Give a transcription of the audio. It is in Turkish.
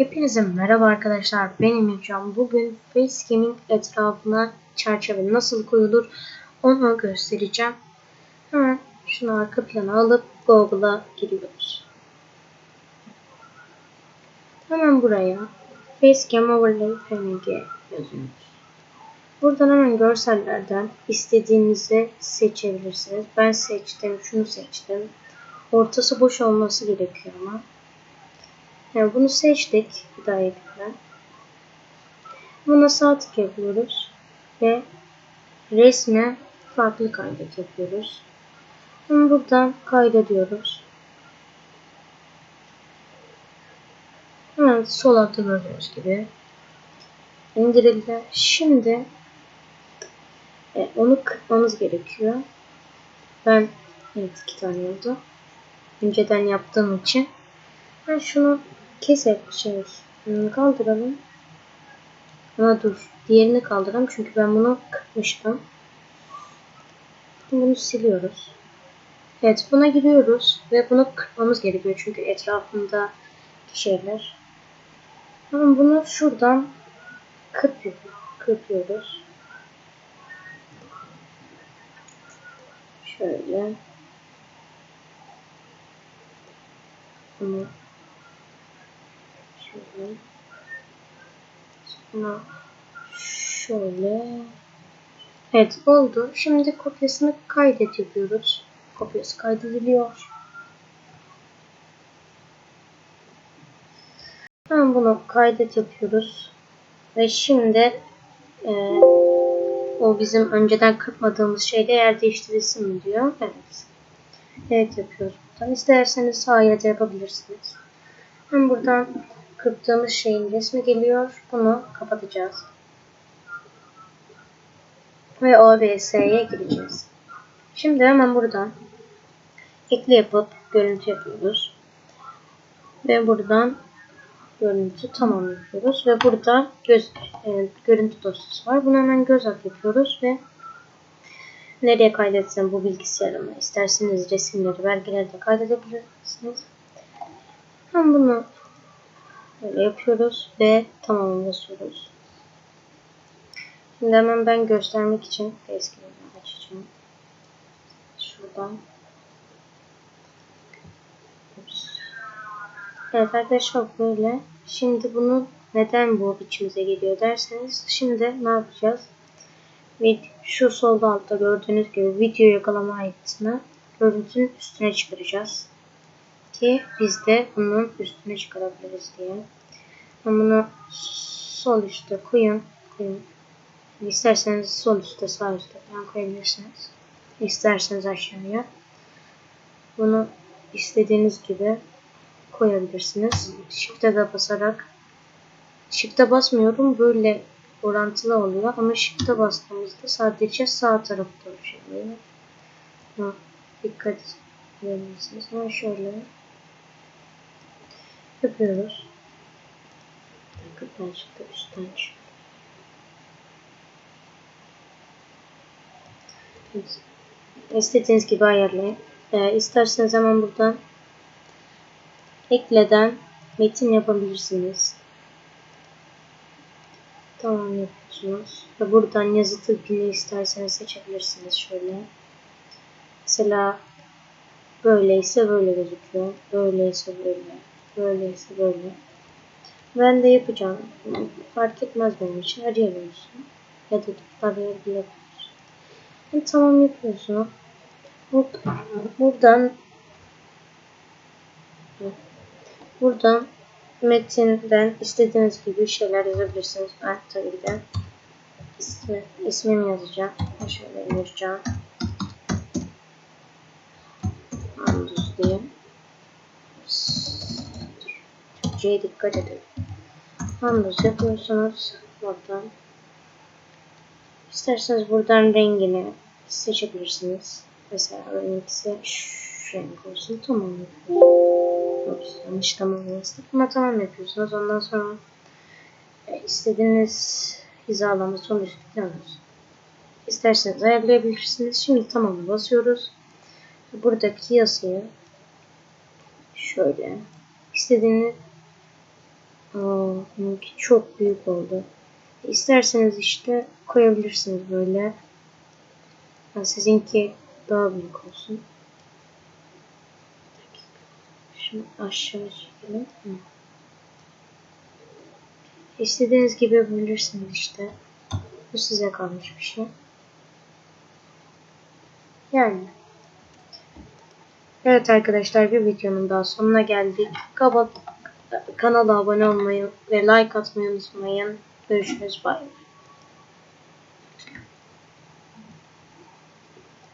Hepinize merhaba arkadaşlar. Ben Emircan. Bugün Facecam'in etrafına çerçeve nasıl koyulur onu göstereceğim. Hemen şunu arka plana alıp Google'a giriyoruz. Hemen buraya Facecam Overlay Framing'e yazıyoruz. Buradan hemen görsellerden istediğinizi seçebilirsiniz. Ben seçtim, şunu seçtim. Ortası boş olması gerekiyor ama. Yani bunu seçtik hidayetle. Buna sağ tık yapıyoruz ve resme farklı kaydet yapıyoruz. Bunu buradan kaydediyoruz. Hemen sol altta gördüğünüz gibi indirildi. Şimdi e, onu kırpmamız gerekiyor. Ben evet iki tane oldu. Önceden yaptığım için. Ben şunu kesip şey hmm, kaldıralım. Ama dur. Diğerini kaldıralım çünkü ben bunu kırpmıştım. Bunu siliyoruz. Evet buna giriyoruz ve bunu kırpmamız gerekiyor çünkü etrafında şeyler. Ama bunu şuradan kırpıyor, kırpıyoruz. Şöyle. Bunu şöyle. Sonra şöyle. Evet oldu. Şimdi kopyasını kaydet yapıyoruz. Kopyası kaydediliyor. Hemen bunu kaydet yapıyoruz. Ve şimdi e, o bizim önceden kırpmadığımız şeyde yer değiştirilsin mi diyor. Evet. Evet yapıyoruz buradan. İsterseniz sağ da yapabilirsiniz. Hem buradan kırptığımız şeyin resmi geliyor. Bunu kapatacağız. Ve OBS'ye gireceğiz. Şimdi hemen buradan ekle yapıp görüntü yapıyoruz. Ve buradan görüntü tamam yapıyoruz. Ve burada göz, e, görüntü dosyası var. Bunu hemen göz at yapıyoruz ve nereye kaydetsem bu bilgisayarıma isterseniz resimleri, belgeleri de kaydedebilirsiniz. Hem bunu böyle yapıyoruz ve tamam basıyoruz. Şimdi hemen ben göstermek için facecam'ı açacağım. Şuradan. Evet arkadaşlar böyle. Şimdi bunu neden bu içimize geliyor derseniz şimdi ne yapacağız? Şu solda altta gördüğünüz gibi video yakalama aygıtını görüntünün üstüne çıkaracağız. Ki biz de bunun üstüne çıkarabiliriz diye. Ben bunu sol üstte koyun. koyun. İsterseniz sol üstte sağ üstte falan koyabilirsiniz. İsterseniz aşağıya. Bunu istediğiniz gibi koyabilirsiniz. Shift'e de basarak Shift'e basmıyorum. Böyle orantılı oluyor. Ama Shift'e bastığımızda sadece sağ tarafta oluşuyor. Ha, dikkat edebilirsiniz. Ama şöyle yapıyoruz. Kapıdan çıktı, üstten çıktı. İstediğiniz gibi ayarlayın. Ee, isterseniz hemen buradan ekleden metin yapabilirsiniz. Tamam yapıyorsunuz. Ve buradan yazı tipini isterseniz seçebilirsiniz şöyle. Mesela böyleyse böyle gözüküyor. Böyleyse böyle. Böyleyse böyle. Ben de yapacağım. Fark etmez benim için. Arayabiliyorsun. Ya da arayabiliyorsun. Tamam yapıyorsun. Buradan buradan metinden istediğiniz gibi şeyler yazabilirsiniz. Ben tabii de ismi, ismimi yazacağım. Şöyle Emircan Anduz diye. Türkçe'ye dikkat edin. Anduz yapıyorsunuz. Buradan. İsterseniz buradan rengini seçebilirsiniz. Mesela benimkisi şu renk olsun. Tamam yapıyorsunuz. Yanlış tamam yazdık. Ama tamam yapıyorsunuz. Ondan sonra e, istediğiniz hizalama son üstlüyorsunuz. İsterseniz ayarlayabilirsiniz. Şimdi tamam basıyoruz. Buradaki yazıyı şöyle istediğiniz Aa, bununki çok büyük oldu. İsterseniz işte koyabilirsiniz böyle. Ha, sizinki daha büyük olsun. Şimdi aşağı çekelim. İstediğiniz gibi yapabilirsiniz işte. Bu size kalmış bir şey. Yani. Evet arkadaşlar bir videonun daha sonuna geldik. Kaba, kanala abone olmayı ve like atmayı unutmayın. Görüşürüz. Bye.